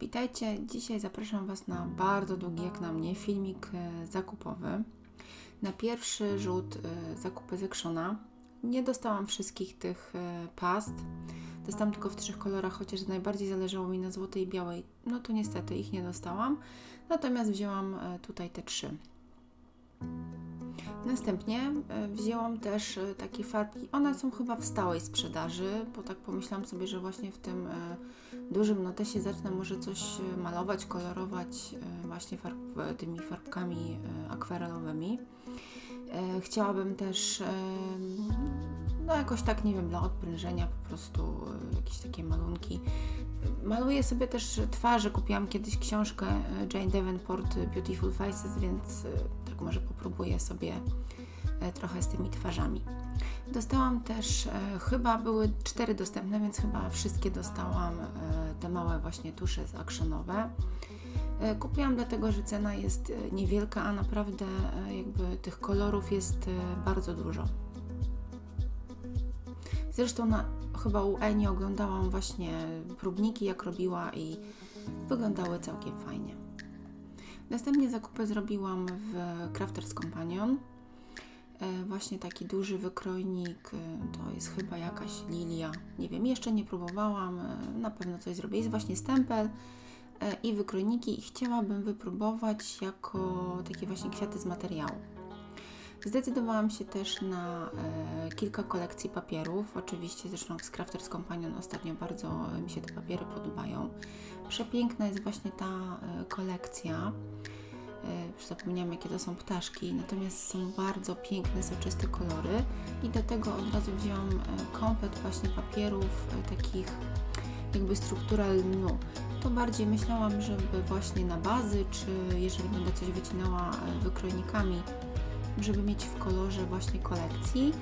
Witajcie, dzisiaj zapraszam Was na bardzo długi jak na mnie filmik e, zakupowy. Na pierwszy rzut e, zakupy z Actiona. Nie dostałam wszystkich tych e, past. Dostałam tylko w trzech kolorach, chociaż najbardziej zależało mi na złotej i białej. No to niestety ich nie dostałam. Natomiast wzięłam tutaj te trzy. Następnie e, wzięłam też e, takie farbki. One są chyba w stałej sprzedaży, bo tak pomyślałam sobie, że właśnie w tym e, dużym notesie zacznę może coś malować, kolorować właśnie farb, tymi farbkami akwarelowymi. Chciałabym też, no jakoś tak, nie wiem, dla odprężenia po prostu e, jakieś takie malunki. Maluję sobie też twarze. Kupiłam kiedyś książkę e, Jane Davenport e, Beautiful Faces, więc tak może popróbuję sobie trochę z tymi twarzami. Dostałam też, chyba były cztery dostępne, więc chyba wszystkie dostałam te małe właśnie tusze z Kupiłam dlatego, że cena jest niewielka, a naprawdę jakby tych kolorów jest bardzo dużo. Zresztą na, chyba u Eni oglądałam właśnie próbniki, jak robiła i wyglądały całkiem fajnie. Następnie zakupy zrobiłam w Crafters Companion. E, Właśnie taki duży wykrojnik, e, to jest chyba jakaś lilia. Nie wiem, jeszcze nie próbowałam, e, na pewno coś zrobię. Jest właśnie stempel i wykrojniki i chciałabym wypróbować jako takie właśnie kwiaty z materiału. Zdecydowałam się też na e, kilka kolekcji papierów. Oczywiście zresztą z Crafters Companion ostatnio bardzo mi się te papiery podobają. Przepiękna jest właśnie ta e, kolekcja. E, Już zapomniałam jakie to są ptaszki, natomiast są bardzo piękne, soczyste kolory i do tego od razu wzięłam e, komplet właśnie papierów e, takich jakby struktura lnu. To bardziej myślałam, żeby właśnie na bazy, czy jeżeli będę coś wycinała e, wykrojnikami, żeby mieć w kolorze właśnie kolekcji.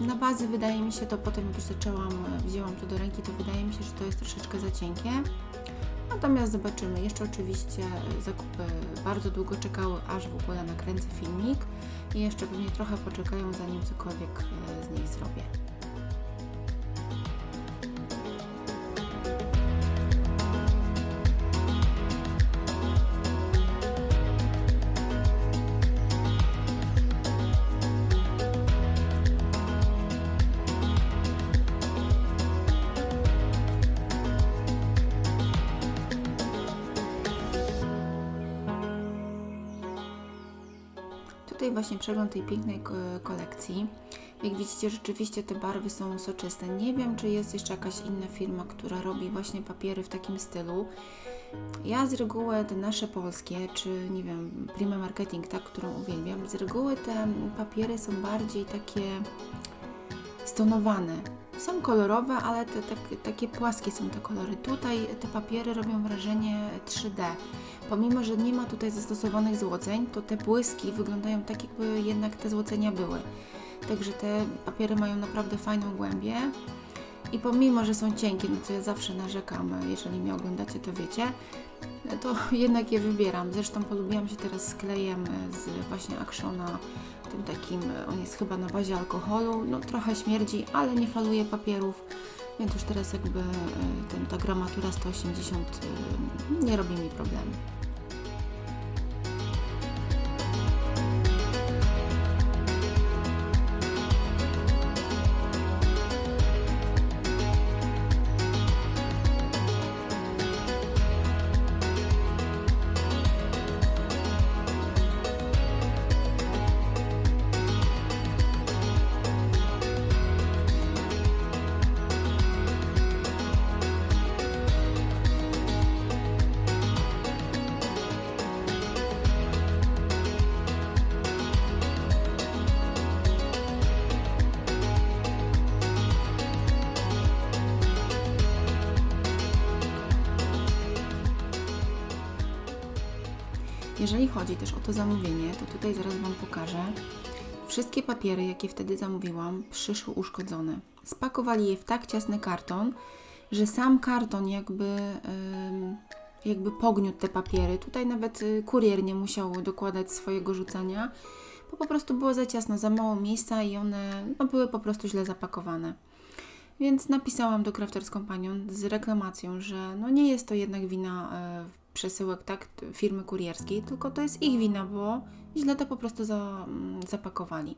Na bazy wydaje mi się to potem, jak już zaczęłam, wzięłam to do ręki, to wydaje mi się, że to jest troszeczkę za cienkie. Natomiast zobaczymy. Jeszcze oczywiście e, zakupy bardzo długo czekały, aż w ogóle nakręcę filmik i jeszcze pewnie trochę poczekają, zanim cokolwiek e, z nich zrobię. Tutaj właśnie przegląd tej pięknej ko- kolekcji. Jak widzicie, rzeczywiście te barwy są soczyste. Nie wiem, czy jest jeszcze jakaś inna firma, która robi właśnie papiery w takim stylu. Ja z reguły te nasze polskie, czy nie wiem, Prima Marketing, tak, którą uwielbiam, z reguły te papiery są bardziej takie stonowane. Są kolorowe, ale te, tak, takie płaskie są te kolory. Tutaj te papiery robią wrażenie 3D. Pomimo, że nie ma tutaj zastosowanych złoceń, to te błyski wyglądają tak, jakby jednak te złocenia były. Także te papiery mają naprawdę fajną głębię. I pomimo, że są cienkie, no co ja zawsze narzekam, jeżeli mnie oglądacie, to wiecie, to jednak je wybieram. Zresztą polubiłam się teraz z klejem z właśnie Actiona, tym takim, on jest chyba na bazie alkoholu, no trochę śmierdzi, ale nie faluje papierów, więc już teraz jakby e, ten, ta gramatura 180 e, nie robi mi problemu. Jeżeli chodzi też o to zamówienie, to tutaj zaraz Wam pokażę. Wszystkie papiery, jakie wtedy zamówiłam, przyszły uszkodzone. Spakowali je w tak ciasny karton, że sam karton jakby, jakby pogniótł te papiery. Tutaj nawet y, kurier nie musiał dokładać swojego rzucania, bo po prostu było za ciasno, za mało miejsca i one no, były po prostu źle zapakowane. Więc napisałam do Crafters Companion z reklamacją, że no nie jest to jednak wina e, przesyłek tak firmy kurierskiej, tylko to jest ich wina, bo źle to po prostu za, mm, zapakowali.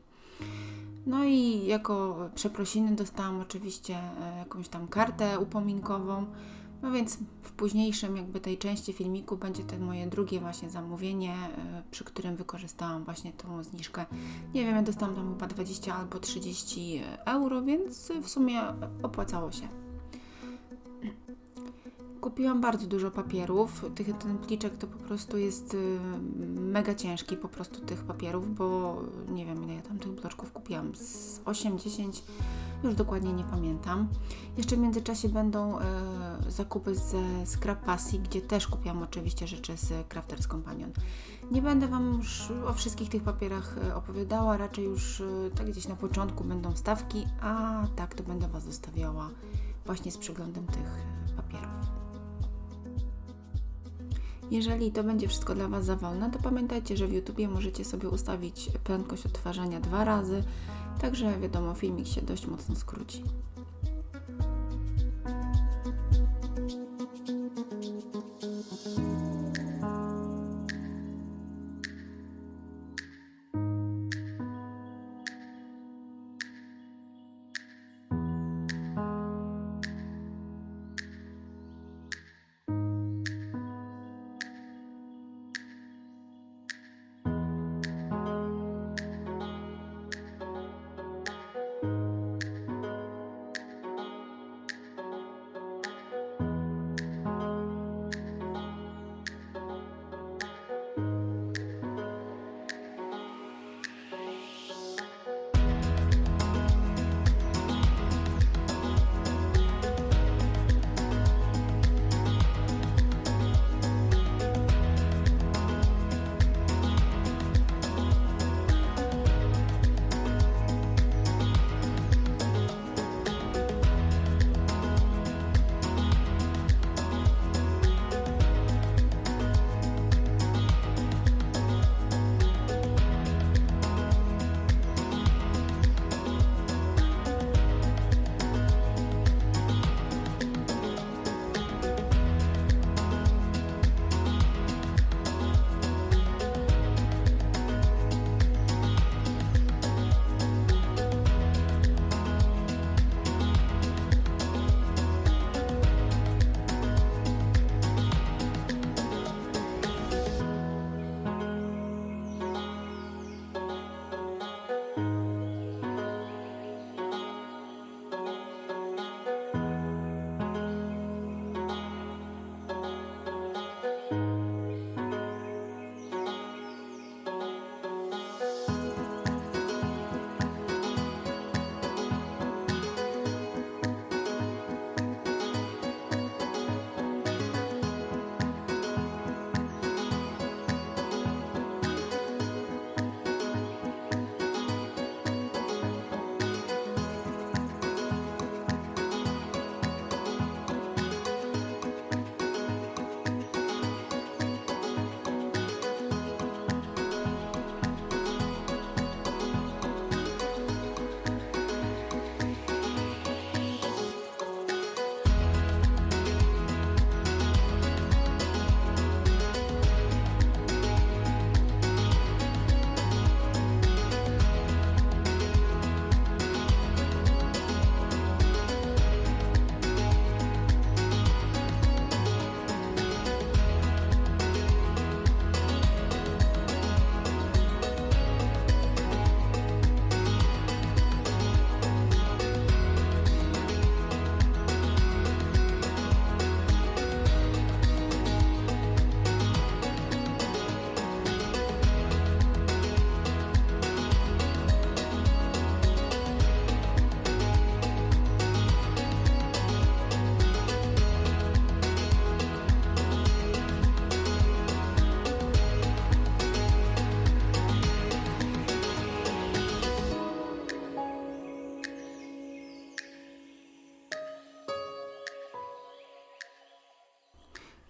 No i jako przeprosiny dostałam oczywiście e, jakąś tam kartę upominkową. No więc w późniejszym jakby tej części filmiku będzie to moje drugie właśnie zamówienie, e, przy którym wykorzystałam właśnie tą zniżkę. Nie wiem, ja dostałam tam chyba 20 albo 30 euro, więc w sumie opłacało się. Kupiłam bardzo dużo papierów. Tych, ten pliczek to po prostu jest y, mega ciężki, po prostu tych papierów, bo nie wiem ile ja tam tych bloczków kupiłam. Z 8-10, już dokładnie nie pamiętam. Jeszcze w międzyczasie będą e, zakupy ze Scrap Passy, gdzie też kupiłam oczywiście rzeczy z Crafters Companion. Nie będę Wam już o wszystkich tych papierach e, opowiadała, raczej już tak gdzieś na początku będą stawki, a tak to będę Was zostawiała właśnie z przeglądem tych papierów. Jeżeli to będzie wszystko dla Was za wolne, to pamiętajcie, że w YouTubie możecie sobie ustawić prędkość odtwarzania dwa razy, także wiadomo, filmik się dość mocno skróci.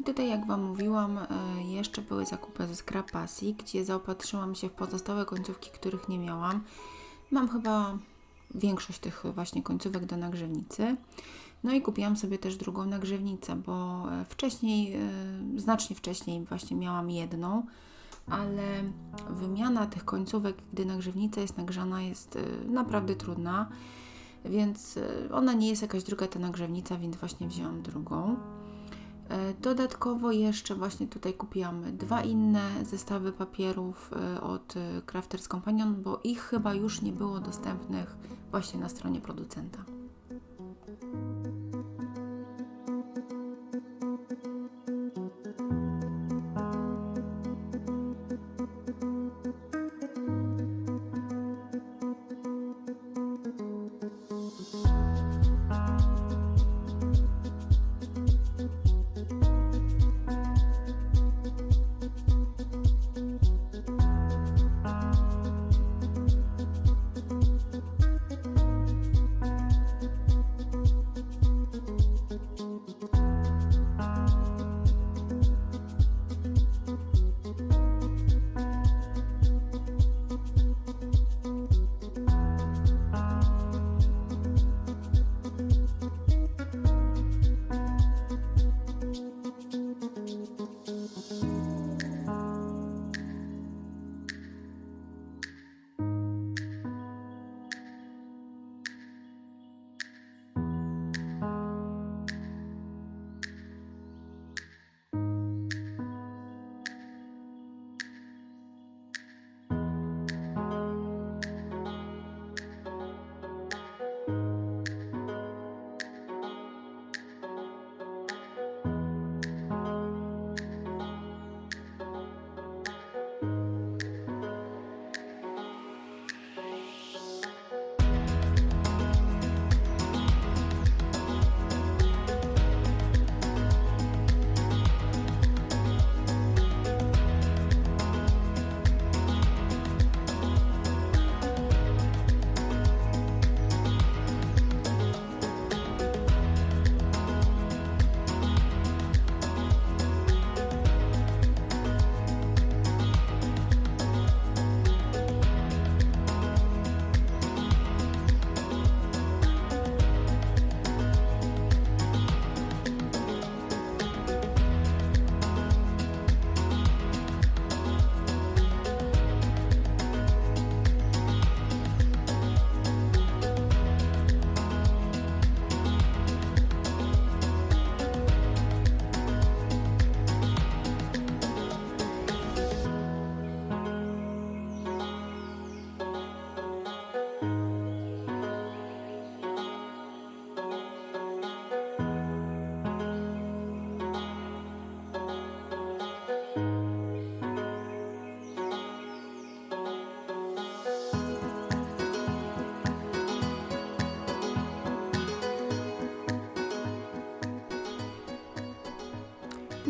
I tutaj, jak Wam mówiłam, e, jeszcze były zakupy ze Scrap Passy, gdzie zaopatrzyłam się w pozostałe końcówki, których nie miałam. Mam chyba większość tych właśnie końcówek do nagrzewnicy. No i kupiłam sobie też drugą nagrzewnicę, bo e, wcześniej, e, znacznie wcześniej właśnie miałam jedną, ale wymiana tych końcówek, gdy nagrzewnica jest nagrzana, jest naprawdę trudna, więc ona nie jest jakaś druga ta nagrzewnica, więc właśnie wzięłam drugą. E, Dodatkowo jeszcze właśnie tutaj kupiłam dwa inne zestawy papierów e, od e, Crafters Companion, bo ich chyba już nie było dostępnych właśnie na stronie producenta.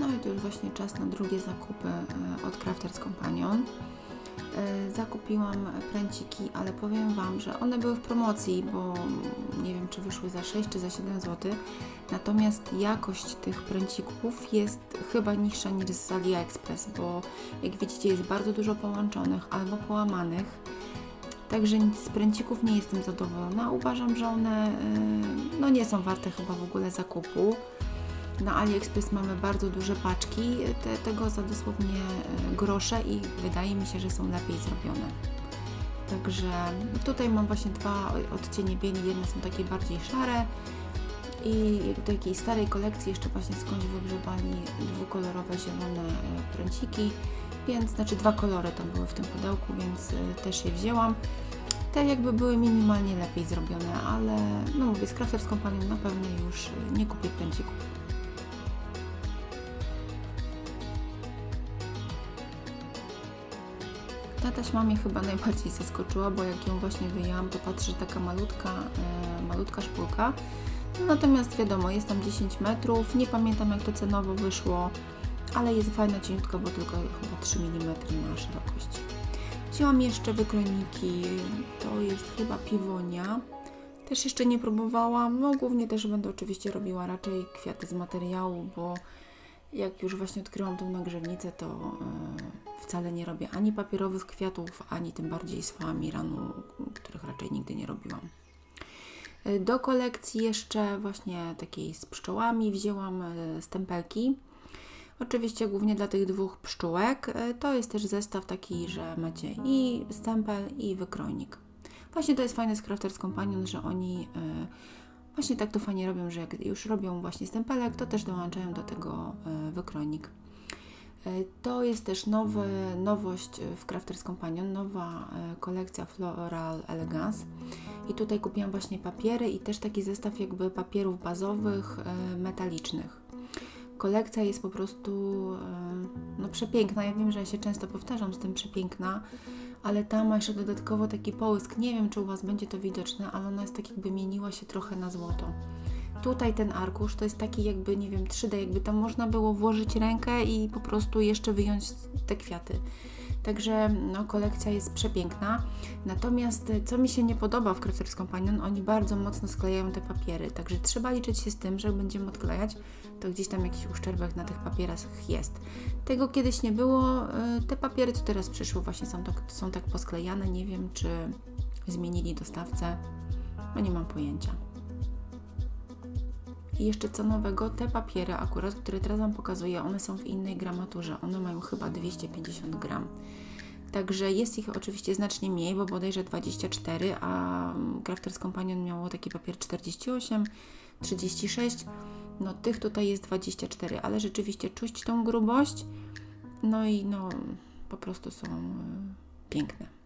No i to już właśnie czas na drugie zakupy e, od Crafters Companion. E, Zakupiłam pręciki, ale powiem Wam, że one były w promocji, bo nie wiem, czy wyszły za 6 czy za 7 zł. Natomiast jakość tych pręcików jest chyba niższa niż z AliExpress, bo jak widzicie jest bardzo dużo połączonych albo połamanych. Także z pręcików nie jestem zadowolona. Uważam, że one e, no, nie są warte chyba w ogóle zakupu. Na AliExpress mamy bardzo duże paczki te, tego za dosłownie e, grosze i wydaje mi się, że są lepiej zrobione. Także tutaj mam właśnie dwa odcienie bieli, jedne są takie bardziej szare i do jakiejś starej kolekcji jeszcze właśnie skądś wygrzebali dwukolorowe zielone e, pręciki, więc znaczy dwa kolory tam były w tym pudełku, więc e, też je wzięłam. Te jakby były minimalnie lepiej zrobione, ale no mówię, z Crafters Company na pewno już nie kupię pręcików. Taśma mnie chyba najbardziej zaskoczyła, bo jak ją właśnie wyjęłam, to patrzę, że taka malutka, e, malutka szpulka. Natomiast wiadomo, jest tam 10 metrów, nie pamiętam jak to cenowo wyszło, ale jest fajna, cieniutka, bo tylko chyba 3 mm na szerokość. Wzięłam jeszcze wykrojniki, to jest chyba piwonia. Też jeszcze nie próbowałam, no głównie też będę oczywiście robiła raczej kwiaty z materiału, bo jak już właśnie odkryłam tą nagrzewnicę, to e, wcale nie robię ani papierowych kwiatów, ani tym bardziej z foamiranu, których raczej nigdy nie robiłam. Y, Do kolekcji jeszcze właśnie takiej z pszczołami wzięłam y, stempelki. Oczywiście głównie dla tych dwóch pszczółek. To jest też zestaw taki, że macie i stempel i wykrojnik. Właśnie to jest fajne z Crafters Companion, że oni właśnie tak to fajnie robią, że jak już robią właśnie stempelek, to też dołączają do tego y, wykrojnik. Y, To jest też nowy, nowość w Crafters Companion, nowa kolekcja Floral Elegance. I tutaj kupiłam właśnie papiery i też taki zestaw jakby papierów bazowych, metalicznych. Kolekcja jest po prostu no, przepiękna. Ja wiem, że ja się często powtarzam z tym przepiękna, ale ta ma jeszcze dodatkowo taki połysk. Nie wiem, czy u Was będzie to widoczne, ale ona jest tak jakby mieniła się trochę na złoto. Tutaj ten arkusz to jest taki jakby, nie wiem, 3D, jakby tam można było włożyć rękę i po prostu jeszcze wyjąć te kwiaty. Także no, kolekcja jest przepiękna. Natomiast y, co mi się nie podoba w Crafters Companion, oni bardzo mocno sklejają te papiery. Także trzeba liczyć się z tym, że jak będziemy odklejać, to gdzieś tam jakiś uszczerbek na tych papierach jest. Tego kiedyś nie było. y, Te papiery, co teraz przyszły, właśnie są tak, są tak posklejane. Nie wiem, czy zmienili dostawcę. No nie mam pojęcia. I jeszcze co nowego, te papiery akurat, które teraz Wam pokazuję, one są w innej gramaturze. One mają chyba 250 gram. Także jest ich oczywiście znacznie mniej, bo bodajże 24, a Crafters Companion miało taki papier 48, 36. No tych tutaj jest 24, ale rzeczywiście czuć tą grubość. No i no po prostu są y, piękne.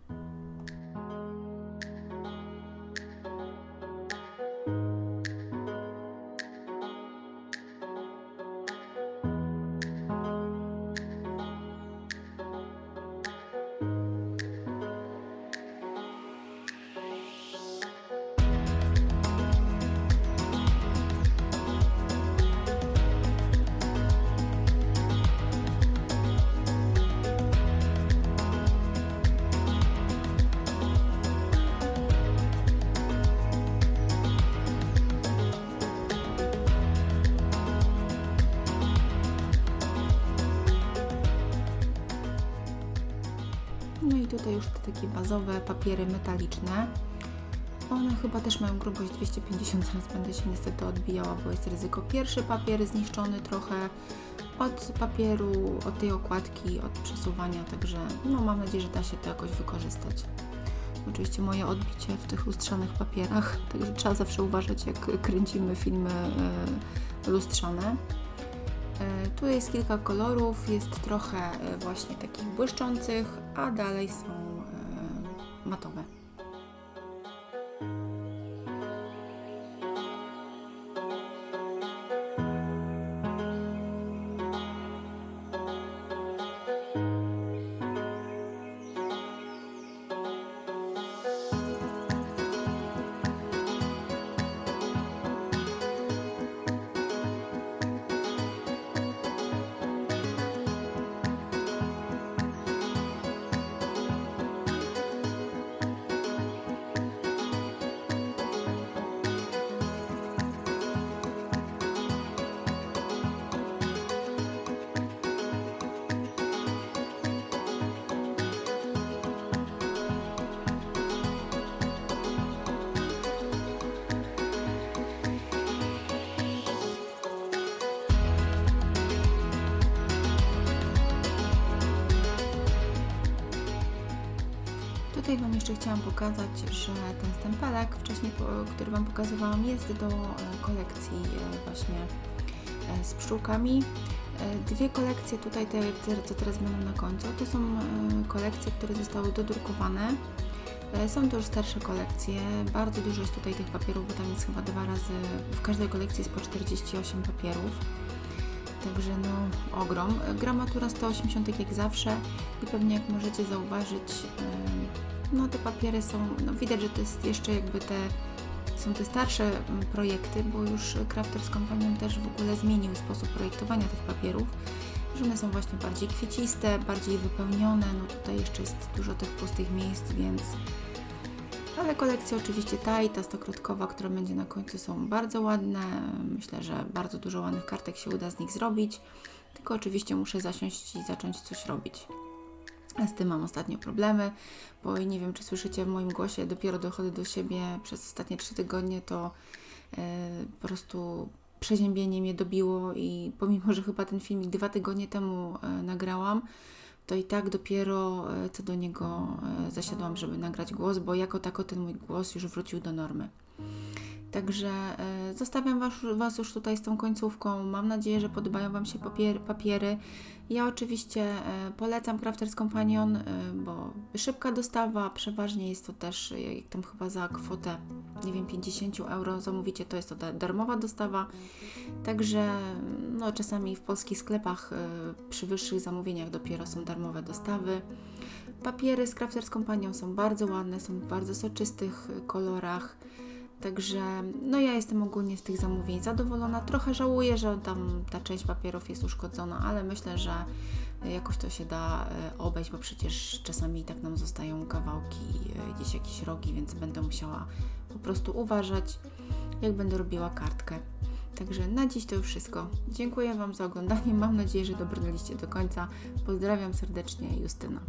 No i tutaj już te takie bazowe papiery metaliczne. One chyba też mają grubość 250, zaraz będę się niestety odbijała, bo jest ryzyko. Pierwszy papier zniszczony trochę od papieru, od tej okładki, od przesuwania, także no mam nadzieję, że da się to jakoś wykorzystać. Oczywiście moje odbicie w tych lustrzanych papierach, także trzeba zawsze uważać, jak kręcimy filmy e, lustrzane. E, Tu jest kilka kolorów, jest trochę e, właśnie takich błyszczących, a dalej są e, matowe. Tutaj Wam jeszcze chciałam pokazać, że ten stempelek, wcześniej, który Wam pokazywałam, jest do e, kolekcji e, właśnie e, z pszczółkami. Dwie kolekcje tutaj, te, co teraz będą na końcu, to są kolekcje, które zostały dodrukowane. Są to już starsze kolekcje, bardzo dużo jest tutaj tych papierów, bo tam jest chyba dwa razy, w każdej kolekcji jest po 48 papierów. Także no ogrom. Gramatura 180 tak jak zawsze i pewnie jak możecie zauważyć, no te papiery są, no widać, że to jest jeszcze jakby te, są te starsze mm, projekty, bo już Crafters Companion też w ogóle zmienił sposób projektowania tych papierów, że one są właśnie bardziej kwieciste, bardziej wypełnione, no tutaj jeszcze jest dużo tych pustych miejsc, więc ale kolekcja oczywiście ta i ta stokrotkowa, która będzie na końcu są bardzo ładne. Myślę, że bardzo dużo ładnych kartek się uda z nich zrobić. Tylko oczywiście muszę zasiąść i zacząć coś robić. Z tym mam ostatnio problemy, bo nie wiem, czy słyszycie w moim głosie, dopiero dochodzę do siebie przez ostatnie trzy tygodnie, to e, po prostu przeziębienie mnie dobiło i pomimo, że chyba ten filmik dwa tygodnie temu e, nagrałam, to i tak dopiero e, co do niego zasiadłam, żeby nagrać głos, bo jako tako ten mój głos już wrócił do normy. Także e, zostawiam was, was już tutaj z tą końcówką. Mam nadzieję, że podobają Wam się papier, papiery. Ja oczywiście e, polecam Crafters Companion, e, bo szybka dostawa, przeważnie jest to też, jak tam chyba za kwotę, nie wiem, 50 euro zamówicie, to jest to da- darmowa dostawa. Także no, czasami w polskich sklepach przy wyższych zamówieniach dopiero są darmowe dostawy. Papiery z Crafters Companion są bardzo ładne, są w bardzo soczystych kolorach. Także no ja jestem ogólnie z tych zamówień zadowolona. Trochę żałuję, że tam ta część papierów jest uszkodzona, ale myślę, że jakoś to się da e, obejść, bo przecież czasami i tak nam zostają kawałki, e, gdzieś jakieś rogi, więc będę musiała po prostu uważać, jak będę robiła kartkę. Także na dziś to już wszystko. Dziękuję Wam za oglądanie. Mam nadzieję, że dobrnęliście do końca. Pozdrawiam serdecznie, Justyna.